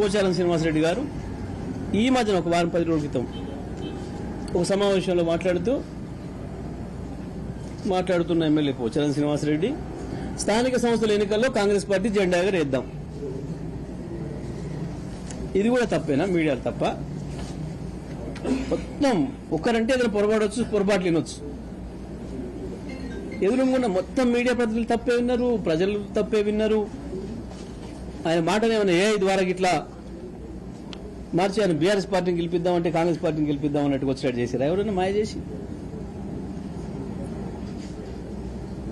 పోచారం శ్రీనివాసరెడ్డి గారు ఈ మధ్యన ఒక వారం పది రోజుల క్రితం ఒక సమావేశంలో మాట్లాడుతూ మాట్లాడుతున్న ఎమ్మెల్యే పోచారం శ్రీనివాసరెడ్డి స్థానిక సంస్థల ఎన్నికల్లో కాంగ్రెస్ పార్టీ జెండా ఎగరేద్దాం. ఇది కూడా తప్పేనా? మీడియా తప్ప? మొత్తం ఒక్కరంటే ఏదైనా పొరపాటు పొరపాట్లు వినొచ్చు. ఎదురుగున్న మొత్తం మీడియా ప్రతినిధులు తప్పే విన్నారు ప్రజలు తప్పే విన్నారు. ఆయన మాటనేమైనా ఏమైనా ద్వారా ఇట్లా మార్చి ఆయన బీఆర్ఎస్ పార్టీని గెలిపిద్దామంటే కాంగ్రెస్ పార్టీని గెలిపిద్దాం అన్నట్టు వచ్చినట్టు చేశారు? ఎవరైనా మాయ చేసి?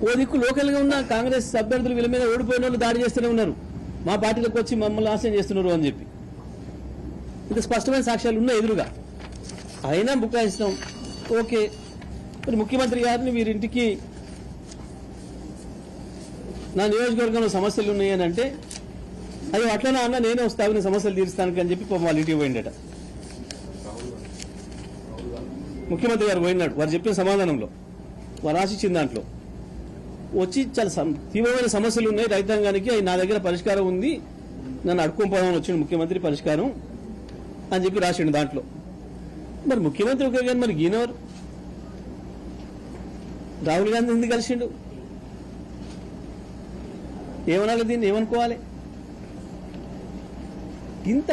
ఓ దిక్కు లోకల్గా ఉన్న కాంగ్రెస్ అభ్యర్థులు వీళ్ళ మీద ఓడిపోయిన వాళ్ళు దాడి చేస్తూనే ఉన్నారు. మా పార్టీలకు వచ్చి మమ్మల్ని ఆశయం చేస్తున్నారు అని చెప్పి. ఇంత స్పష్టమైన సాక్ష్యాలు ఉన్నాయి ఎదురుగా. అయినా బుకాయిస్తాం. ఓకే. మరి ముఖ్యమంత్రి గారిని వీరింటికి నా నియోజకవర్గంలో సమస్యలు ఉన్నాయని అంటే అయ్యో అట్లనే అన్న నేనే వస్తాను సమస్యలు తీరుస్తానికి అని చెప్పి పాపం వాళ్ళ ఇంటికి పోయిండట. ముఖ్యమంత్రి గారు పోయినాడు వారు చెప్పిన సమాధానంలో వారు ఆశించిన దాంట్లో. వచ్చి చాలా తీవ్రమైన సమస్యలు ఉన్నాయి రైతాంగానికి అవి నా దగ్గర పరిష్కారం ఉంది నన్ను అడుక్కొని పోదామని వచ్చిండు ముఖ్యమంత్రి పరిష్కారం అని చెప్పి రాసిండు దాంట్లో. మరి ముఖ్యమంత్రి ఒకే కానీ మరి గీనవరు రాహుల్ గాంధీ ఎందుకు కలిసిండు. ఏమనాలి దీన్ని? ఏమనుకోవాలి? ఇంత?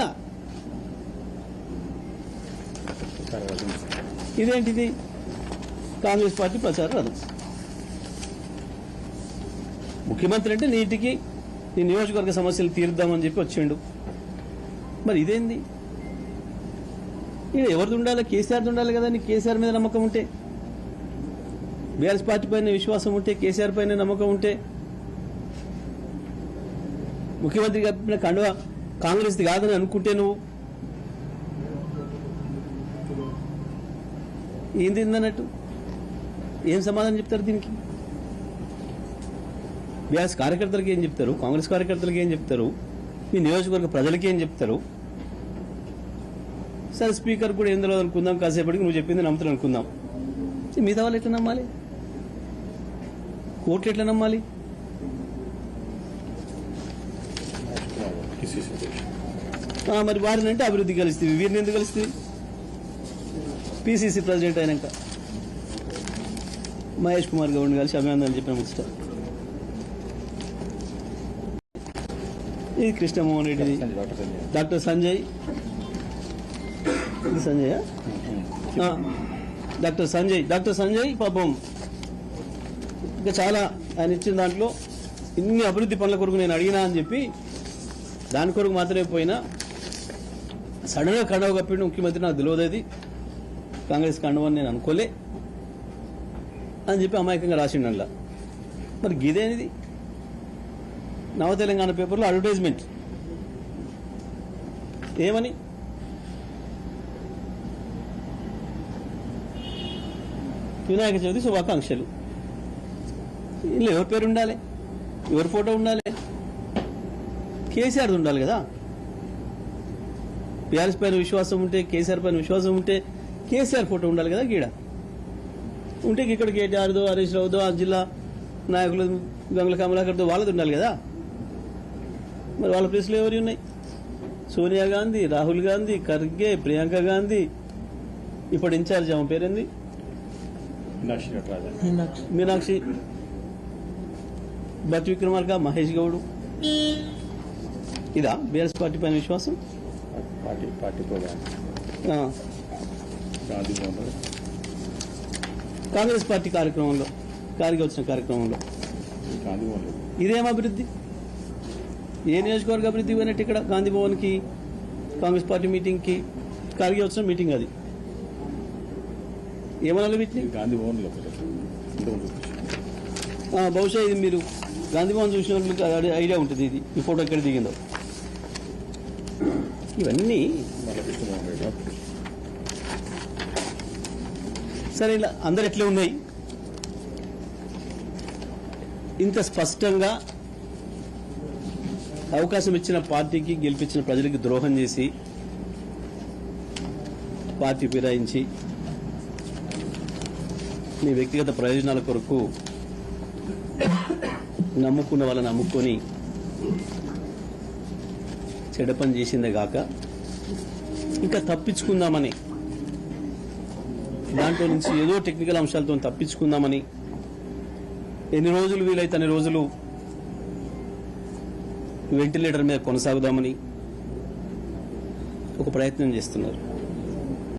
ఇదేంటిది? కాంగ్రెస్ పార్టీ ప్రచార రథం ముఖ్యమంత్రి అంటే నీటికి నీ నియోజకవర్గ సమస్యలు తీరుద్దామని చెప్పి వచ్చిండు. మరి ఇదేంది? ఇది ఎవరిది ఉండాలి? కేసీఆర్ది ఉండాలి కదా నీ కేసీఆర్ మీద నమ్మకం ఉంటే? బీఆర్ఎస్ పార్టీ పైన విశ్వాసం ఉంటే కేసీఆర్ పైన నమ్మకం ఉంటే? ముఖ్యమంత్రి చెప్పిన కండువా కాంగ్రెస్ది కాదని అనుకుంటే నువ్వు? ఏంది అన్నట్టు? ఏం సమాధానం చెప్తారు దీనికి? వ్యాస్ కార్యకర్తలకు ఏం చెప్తారు? కాంగ్రెస్ కార్యకర్తలకు ఏం చెప్తారు? మీ నియోజకవర్గ ప్రజలకి ఏం చెప్తారు? సరే స్పీకర్ కూడా ఏం తెలియదు అనుకుందాం. కాసేపటికి నువ్వు చెప్పింది నమ్ముతాను అనుకుందాం. మిగతా వాళ్ళు ఎట్లా నమ్మాలి? కోర్టు ఎట్లా నమ్మాలి? మరి వారిని అంటే అభివృద్ధి కలుస్తుంది వీరిని ఎందుకు కలుస్తుంది పిసిసి ప్రెసిడెంట్ అయినాక. మహేష్ కుమార్ గౌడ్ కలిసి అభినందనలు చెప్పిన ముచ్చట ఇది కృష్ణమోహన్ రెడ్డిది. డాక్టర్ సంజయ్. ఇది సంజయ్? డాక్టర్ సంజయ్. డాక్టర్ సంజయ్ పాపం. ఇంకా చాలా ఆయన ఇచ్చిన దాంట్లో ఇన్ని అభివృద్ధి పనుల కొరకు నేను అడిగినా అని చెప్పి దాని కొరకు మాత్రమే పోయినా సడన్గా కండవ కప్పిన ముఖ్యమంత్రి నాకు తెలియదు కాంగ్రెస్ కండవని నేను అనుకోలే. అని చెప్పి అమాయకంగా రాసిండు అందులో మరి గిదేనిది? నవ తెలంగాణ పేపర్లో అడ్వర్టైజ్మెంట్. ఏమని? వినాయక చవితి శుభాకాంక్షలు. ఇందులో ఎవరి పేరు ఉండాలి? ఎవరి ఫోటో ఉండాలి? కేసీఆర్ ఉండాలి కదా. బీఆర్ఎస్ పైన విశ్వాసం ఉంటే కేసీఆర్ పైన విశ్వాసం ఉంటే కేసీఆర్ ఫోటో ఉండాలి కదా గీడ. ఉంటే ఇక్కడ కేటీఆర్దో హరీష్ రావుదో ఆ జిల్లా నాయకులు గంగుల కమలాకర్తో వాళ్ళది ఉండాలి కదా. మరి వాళ్ళ ప్లేస్లో ఎవరు ఉన్నాయి? సోనియా గాంధీ రాహుల్ గాంధీ ఖర్గే ప్రియాంక గాంధీ. ఇప్పుడు ఇన్ఛార్జ్ ఆమె పేరేంది? మీనాక్షి భట్ విక్రమార్క మహేష్ గౌడ్. ఇదా? బీఆర్ఎస్ పార్టీ పైన విశ్వాసం? పార్టీ పార్టీ కాంగ్రెస్ పార్టీ కార్యక్రమంలో కారికి వచ్చిన కార్యక్రమంలో. ఇదేం అభివృద్ధి? ఏ నియోజకవర్గ అభివృద్ధి పోయినట్టు ఇక్కడ గాంధీ భవన్కి కాంగ్రెస్ పార్టీ మీటింగ్కి? కారికి వచ్చిన మీటింగ్ అది. ఏమనాలి వీటిని? గాంధీ భవన్లో బహుశా ఇది మీరు గాంధీ భవన్ చూసిన ఐడియా ఉంటుంది ఇది. ఈ ఫోటో ఎక్కడ దిగిందో. ఇవన్నీ సరే ఇలా అందరు ఎట్లే ఉన్నాయి? ఇంత స్పష్టంగా అవకాశం ఇచ్చిన పార్టీకి గెలిపించిన ప్రజలకి ద్రోహం చేసి పార్టీ ఫిరాయించి మీ వ్యక్తిగత ప్రయోజనాల కొరకు నమ్ముకున్న వాళ్ళని నమ్ముకొని చెడ పని చేసిందే కాక ఇంకా తప్పించుకుందామని దాంట్లో నుంచి ఏదో టెక్నికల్ అంశాలతో తప్పించుకుందామని ఎన్ని రోజులు వీలైతే అన్ని రోజులు వెంటిలేటర్ మీద కొనసాగుదామని ఒక ప్రయత్నం చేస్తున్నారు.